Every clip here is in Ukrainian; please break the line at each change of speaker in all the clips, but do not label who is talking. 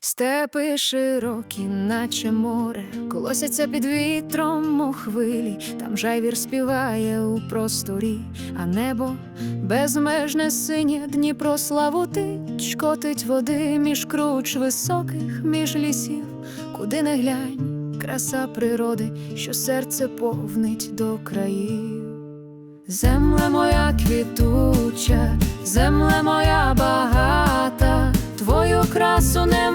Степи широкі, наче море, колосяться під вітром у хвилі, там жайвір співає у просторі, а небо безмежне синє. Дніпро славутить, котить води між круч високих, між лісів, куди не глянь, краса природи, що серце повнить до країв. Земле моя квітуча, земле моя багата, твою красу не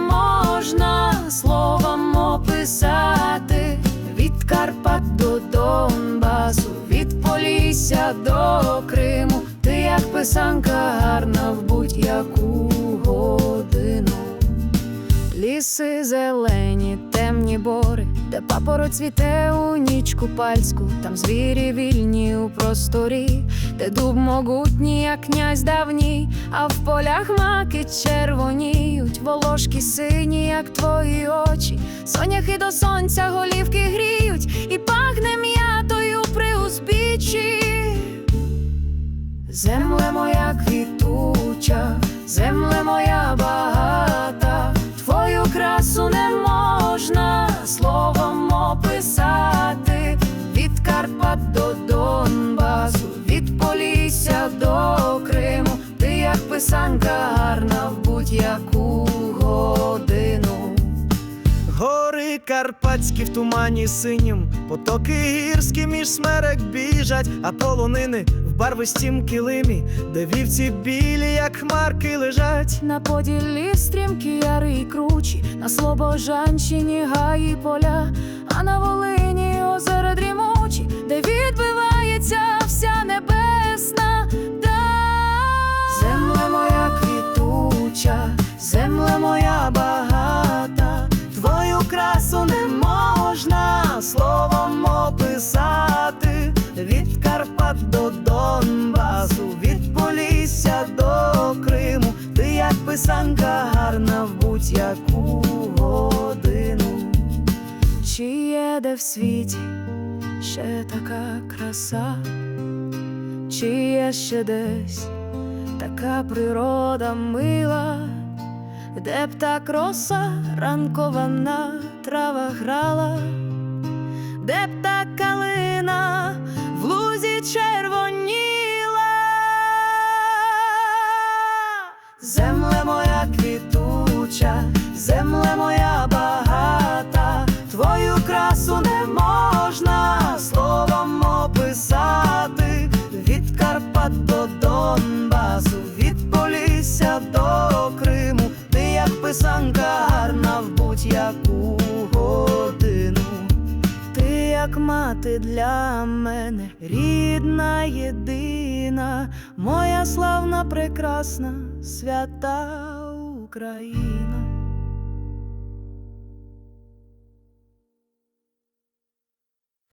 Полісся до Криму, ти як писанка гарна в будь-яку годину. Ліси зелені, темні бори, де папороть цвіте у ніч купальську, там звірі вільні у просторі, де дуб могутній, як князь давній, а в полях маки червоніють, волошки сині, як твої очі, соняхи до сонця голівки гріють, і пахне м'ятою при узбіччі. Земле моя квітуча, земле моя багата, твою красу не можна словом описати. Від Карпат до Донбасу, від Полісся до Криму, ти як писанка гарна в будь-яку годину.
Гори карпатські в тумані синім, потоки гірські між смерек біжать, а полонини в барвистім килимі, де вівці білі, як хмарки лежать.
На поділлі стрімкі яри й кручі, на Слобожанщині гаї поля, а на Волині озера дрімучі, де відбивається вся небесна даль. Земле моя квітуча, земле моя
писанка гарна в будь-яку годину.
чи є де в світі ще така краса, чи є ще десь така природа мила, де б так роса ранкова на травах грала, де б та калина
Моя квітуча, земле моя багата, твою красу не можна словом описати. Від Карпат до Донбасу, від Полісся до Криму, ти як писанка гарна в будь-яку годину.
Ти як мати для мене, рідна, єдина, моя славна, прекрасна, свята Україна.